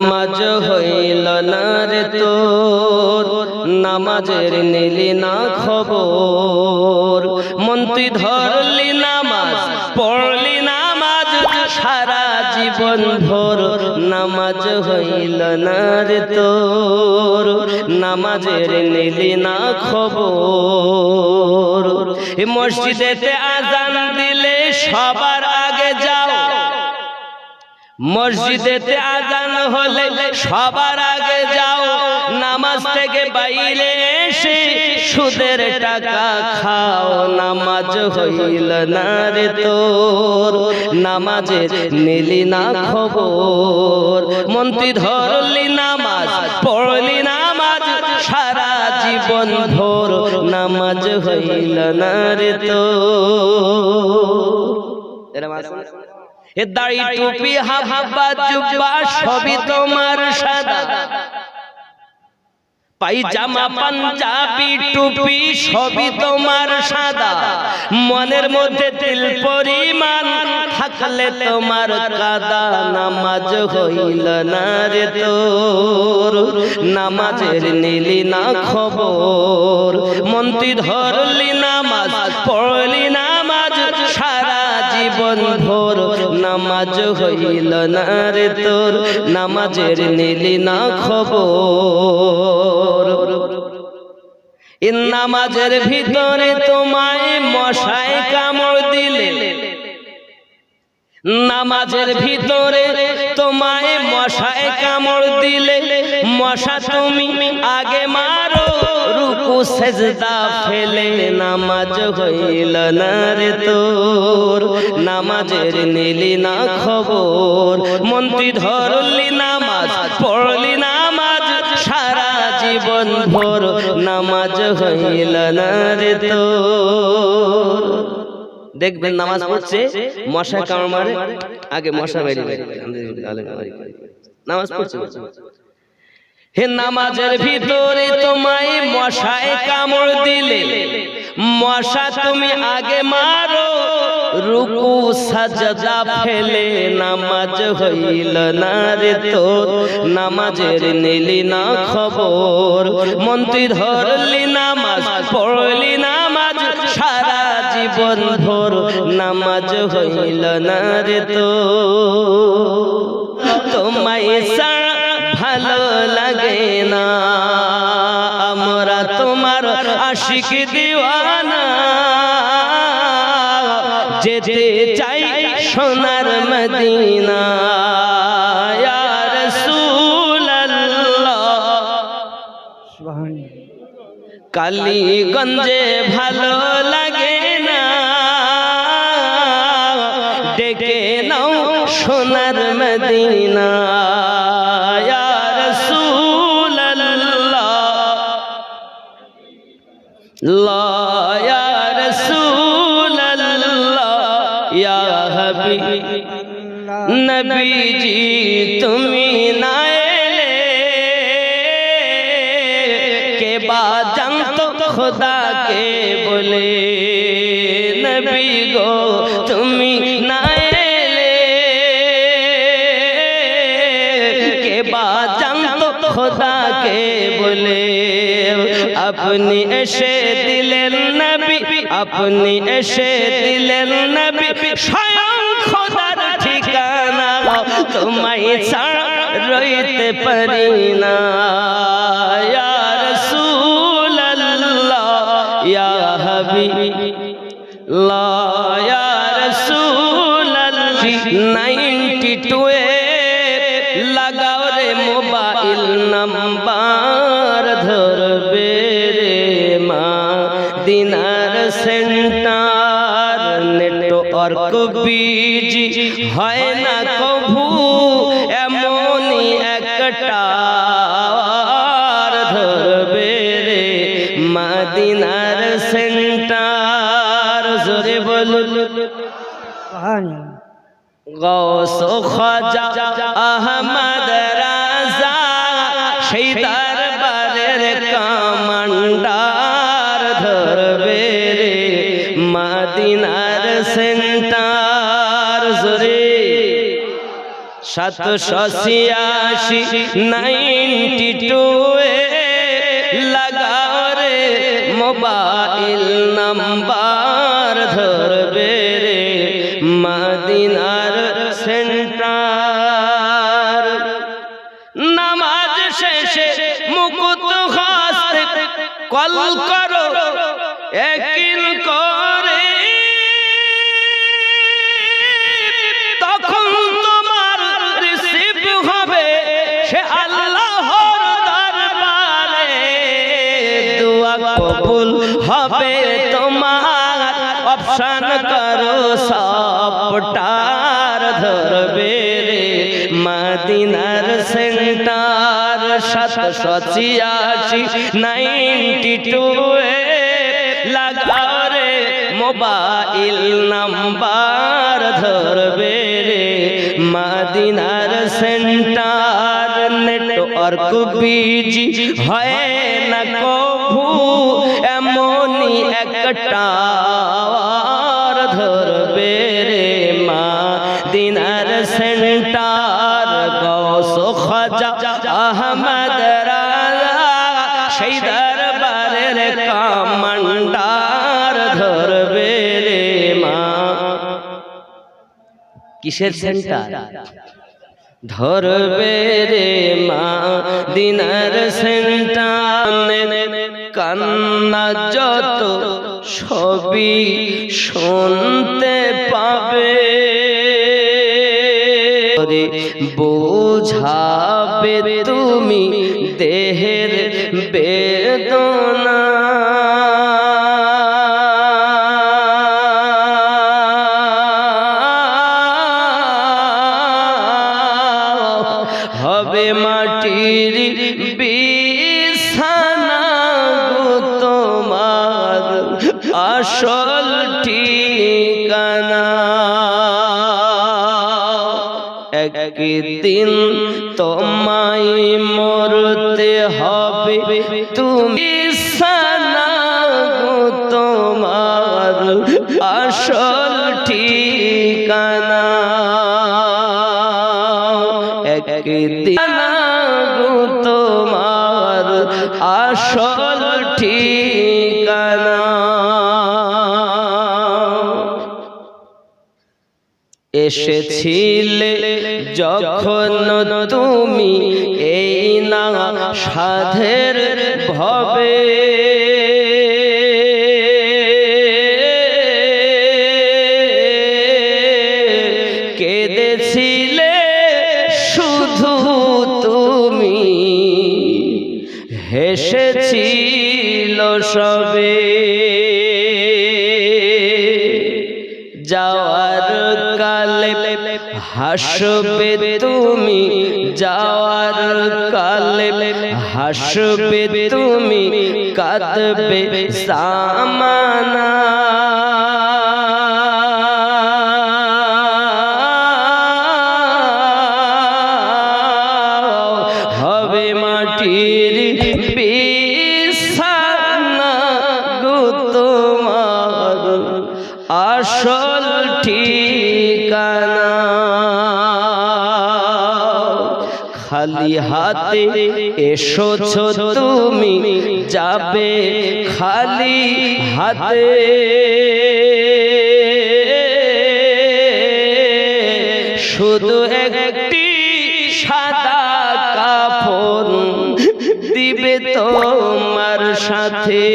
নামাজ হইল না রে তোর। নামাজের নিলি না খবর। মন্ত্রী ধরলি নামাজ, পড়লি নামাজ, সারা জীবন ভোর। নামাজ হইল না রে তোর। নামাজের নিলি না খবর। মসজিদেতে আজান দিলে সবার মসজিদেতে আজান হলে সবার আগে যাও, নামাজ থেকে বাইরে এসে সুদের টাকা খাও, নামাজ হইল না রে তোর, নামাজের নিলি না খবর। মন্ত্রী ধরলি নামাজ, পড়লি নামাজ, সারা জীবন ভোর, নামাজ হইল না রে তোর। দাড়ি টুপি, হাব্বা, জুব্বা, সবই তোমার সাদা। পাইজামা, পাঞ্জাবি, টুপি, সবই তোমার সাদা। মনের মধ্যে তিল পরিমাণ থাকলে তোমার কাদা। নামাজ হইল না রে তোর, নামাজের নিলি না খবর। মন্ত্রী ধরলি নামাজ, পড়লি নামাজ, সারা জীবন ভোর নামাজ হইল না রে তোর? নামাজের নিলি না খবর? নামাজের ভিতরে তোমায় মশায় কামড় দিলে। নামাজের ভিতরে তোমায় মশায় কামড় দিলে। মশা তুমি আগে মারো, রুকু, সেজদা ফেলে নামাজ হইল না রে তোর। নামাজের নিলি না খবর। মন্ত্রী ধরলি নামাজ, পড়লি নামাজ, সারা জীবন ভোর। নামাজ হইল না রে তোর। দেখবেন নামাজ পড়ছে মশা কামড় মারে, আগে মশা বাইরে নামাজ পড়ছে। হে নামাজের ভিতরে তোমায় মশায় কামড় দিলে, মশা তুমি আগে মারো, রুকু, সাজদা ফেলে, নামাজ হইল না রে তোর, নামাজের নিলি না খবর। মন্ত্রী ধরলি নামাজ, পড়লি নামাজ, সারা জীবন ভোর, নামাজ হইল না রে তো তোমায় আশিক দিওয়ানা যেতে চাই সোনার মদিনা। কালীগঞ্জে ভালো লাগে না। ডেকে নাও সোনার মদিনা। লা ইয়া হাবিব, নবীজি তুমি না এলে, কে বা জানতো খোদা কে বলে, নবী গো তুমি না এলে, কে বা জানতো খোদা কে বলে আপনি এসে দিলেন নবী, আপনি এসে দিলেন নবী। স্বয়ং খোদার ঠিকানা তোমায় ছাড়া রইতে পারি না। ইয়া রাসূলুল্লাহ বিজি হয় না কভু, এমনই একটা ধরবে রে মাদিনার সেন্টার। জোরে বলুন। গৌস খাজা আহমদ রাজা, সেই সাতশো ছিয়াশি নাইনটি টু এ লাগাও রে মোবাইল নাম্বার। সাতশো ছিয়াশি নাইনটি টু লাগাও রে মোবাইল নাম্বার ধরবে রে। মদিনার সেন্টার নেটওয়ার্ক বিজি হয় না কভু, এমনই একটা কিসের সেন্টার? ধরবে রে মা দিনার সেন্টার। কান্না যত ছবি শুনতে পাবে। বোঝাবে তুমি দেহের বেদনা। একদিন তোমায় মরতে হবে। তুমি সানা তোমার আসল ঠিকানা। একদিন তোমার আসল ঠিকানা। যখন তুমি এই না সাধের ভবে। হাসবে তুমি যাওয়ার কালে, হাসবে তুমি কাঁদবে সামানা। হবে মাটির বিছানা গো তোমার আসল ঠিকানা। খালি হাতে এসোছ তুমি, যাবে খালি হাতে। শুধু একটি সাদা কাফন দিবে তোমার সাথে।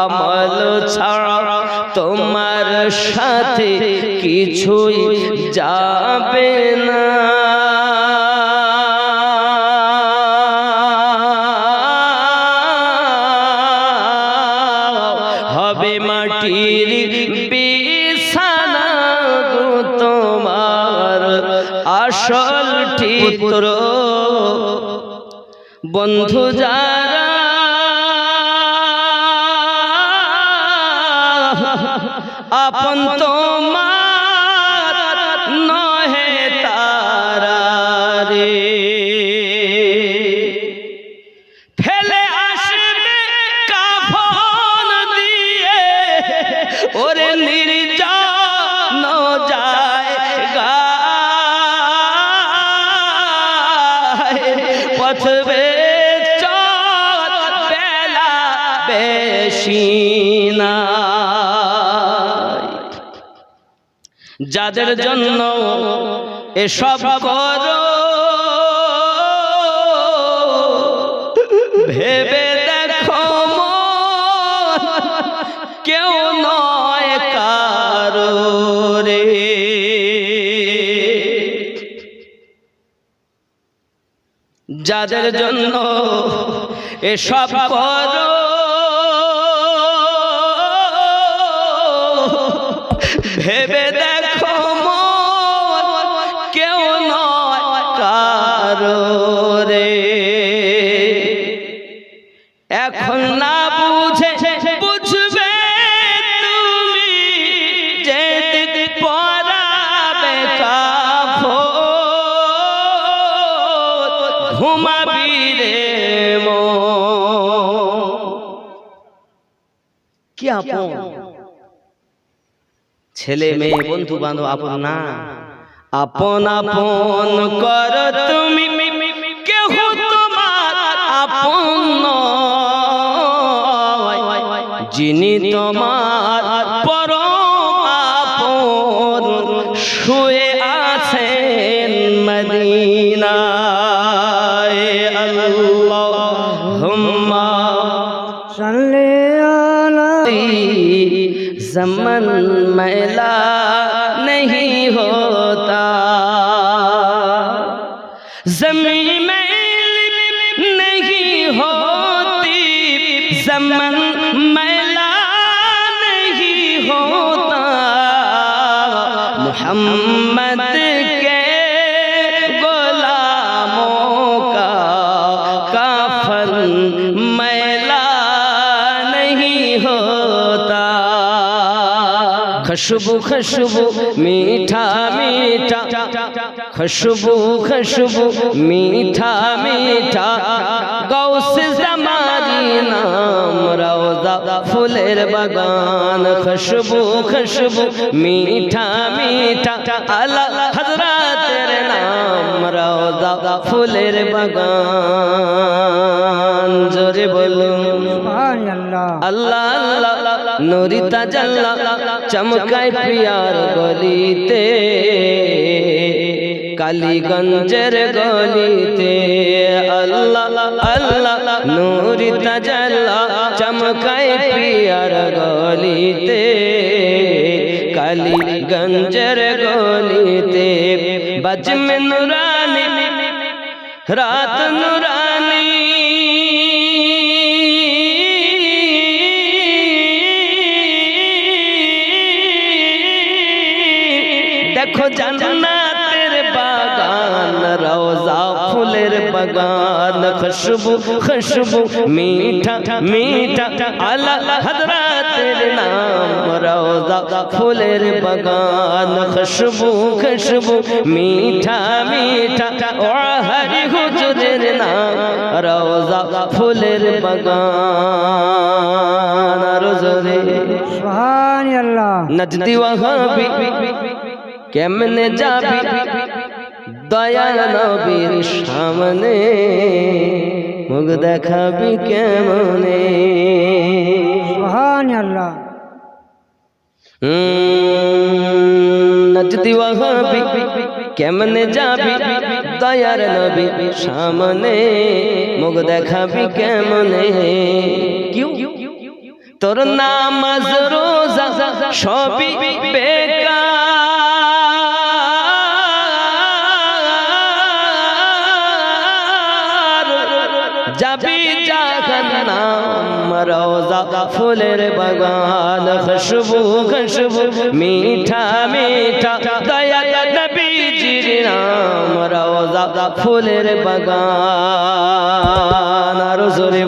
আমল ছাড়া তোমার সাথে কিছুই যাবে না। হবে মাটির বিছানা গো তোমার আসল চিত্র বন্ধু আপন যাদের জন্য এসব করো। ভেবে দেখো কেউ নয় কারও রে যাদের জন্য এসব করো। ভেবে আপন। ছেলে মেয়ে বন্ধু বান্ধব আপন না। আপন আপন কর তুমি। কেহ তোমার আপন। যিনি তোমার जमन मैला नहीं होता जमी मैल नहीं होती जमन मैला नहीं होता मोहम्मद खुशबू खुशबू मीठा मीठा खुशबू खुशबू মিঠা मीठा गौस जमानी नाम रौदा ফুলের বাগান। খুশবু খুশবু মিঠা মিঠা। আলা হজরাতের নাম রওজা ফুলের বাগান। জোরে বলুন। সুবহানাল্লাহ। আল্লাহ আল্লাহ নুরি তাজাল্লা চমকায় প্রিয়ার গলিতে, কালীগঞ্জের গলিতে। আল্লাহ আল্লাহ, নুরি তাজাল্লা চমকায় প্রিয়ার গলিতে, কালীগঞ্জের গলিতে। বজমে নুরানি, রাত নুরানি জান্নাতের বাগান রওজা ফুলের বাগান খুশবু খুশবু মিঠা মিঠা আলা হযরতের নাম রওজা ফুলের বাগান খুশবু খুশবু মিঠা মিঠা ও হরি হুজুরের নাম রওজা ফুলের বাগান রোজরে সুবহানাল্লাহ। নজদি ওয়াহাবি। কেমনে যাবি? দয়া নবীর সামনে মুখ দেখাবি কেমনে? কেমনে যাবি? দয়ার নবী সামনে মুখ দেখাবি কেমনে? তোর নাম রোজা সবি বেকার। রওজা ফুলের বাগান খুশবু খুশবু মিঠা মিঠা দয়া নবীজির নাম রওজা ফুলের বাগান।